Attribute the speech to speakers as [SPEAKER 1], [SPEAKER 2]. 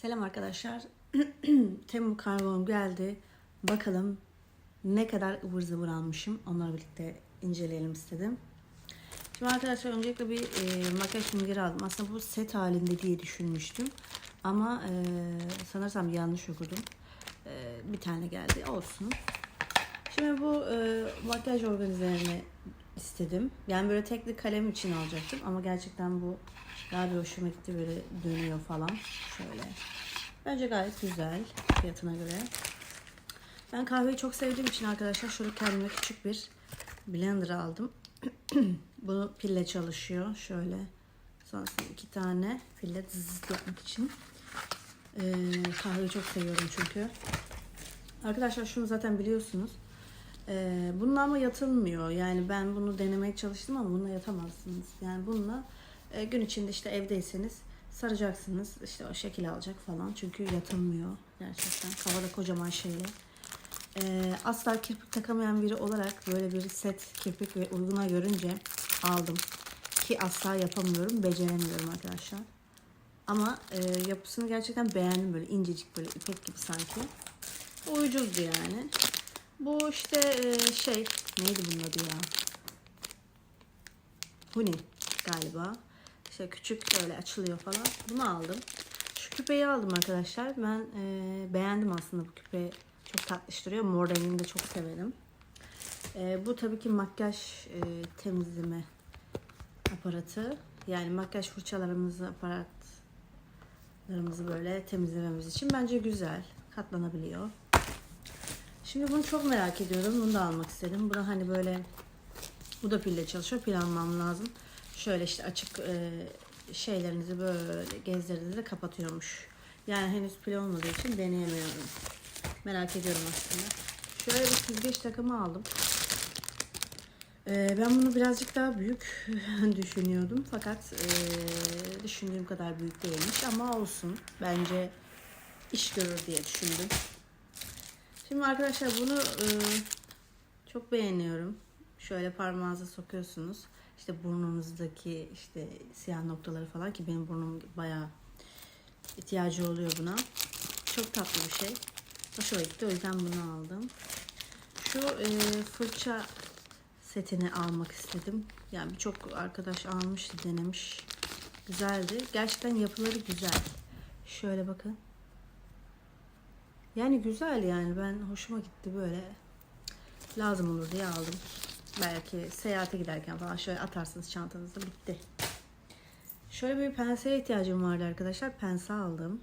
[SPEAKER 1] Selam arkadaşlar. Temmuz kargom geldi. Bakalım ne kadar ıvır zıvır almışım. Onları birlikte inceleyelim istedim. Şimdi arkadaşlar öncelikle bir e, makyaj süngeri aldım. Aslında bu set halinde diye düşünmüştüm. Ama e, sanırsam yanlış okudum. E, bir tane geldi. Olsun. Şimdi bu e, makyaj organizelerini istedim. Yani böyle tekli kalem için alacaktım. Ama gerçekten bu daha bir hoşuma gitti. Böyle dönüyor falan. Şöyle. Bence gayet güzel fiyatına göre. Ben kahveyi çok sevdiğim için arkadaşlar şöyle kendime küçük bir blender aldım. Bu pille çalışıyor. Şöyle. Sonrasında iki tane pille zzz yapmak için. Ee, kahveyi çok seviyorum çünkü. Arkadaşlar şunu zaten biliyorsunuz. Ee, bununla ama yatılmıyor. Yani ben bunu denemeye çalıştım ama bununla yatamazsınız. Yani bununla e, gün içinde işte evdeyseniz saracaksınız. İşte o şekil alacak falan. Çünkü yatılmıyor gerçekten. Kavada kocaman şeyle. Ee, asla kirpik takamayan biri olarak böyle bir set kirpik ve uyguna görünce aldım. Ki asla yapamıyorum, beceremiyorum arkadaşlar. Ama e, yapısını gerçekten beğendim böyle incecik böyle ipek gibi sanki. Ucuzdu yani. Bu işte e, şey neydi bunun adı ya? Huni galiba. İşte küçük böyle açılıyor falan. Bunu aldım. Şu küpeyi aldım arkadaşlar. Ben e, beğendim aslında bu küpeyi. Çok tatlıştırıyor. Mor rengini de çok severim. E, bu tabii ki makyaj e, temizleme aparatı. Yani makyaj fırçalarımızı, aparatlarımızı böyle temizlememiz için bence güzel. Katlanabiliyor. Şimdi bunu çok merak ediyorum. Bunu da almak istedim. Bu da hani böyle bu da pille çalışıyor. Pil almam lazım. Şöyle işte açık e, şeylerinizi böyle gezdirdiğinizde kapatıyormuş. Yani henüz pil olmadığı için deneyemiyorum. Merak ediyorum aslında. Şöyle bir süzgeç takımı aldım. Ee, ben bunu birazcık daha büyük düşünüyordum. Fakat e, düşündüğüm kadar büyük değilmiş ama olsun. Bence iş görür diye düşündüm. Şimdi arkadaşlar bunu e, çok beğeniyorum. Şöyle parmağınıza sokuyorsunuz. İşte burnunuzdaki işte siyah noktaları falan ki benim burnum bayağı ihtiyacı oluyor buna. Çok tatlı bir şey. Hoşuma gitti o yüzden bunu aldım. Şu e, fırça setini almak istedim. Yani birçok arkadaş almıştı, denemiş. Güzeldi. Gerçekten yapıları güzel. Şöyle bakın. Yani güzel yani. Ben hoşuma gitti böyle. Lazım olur diye aldım. Belki seyahate giderken falan şöyle atarsınız çantanızda bitti. Şöyle bir penseye ihtiyacım vardı arkadaşlar. Pense aldım.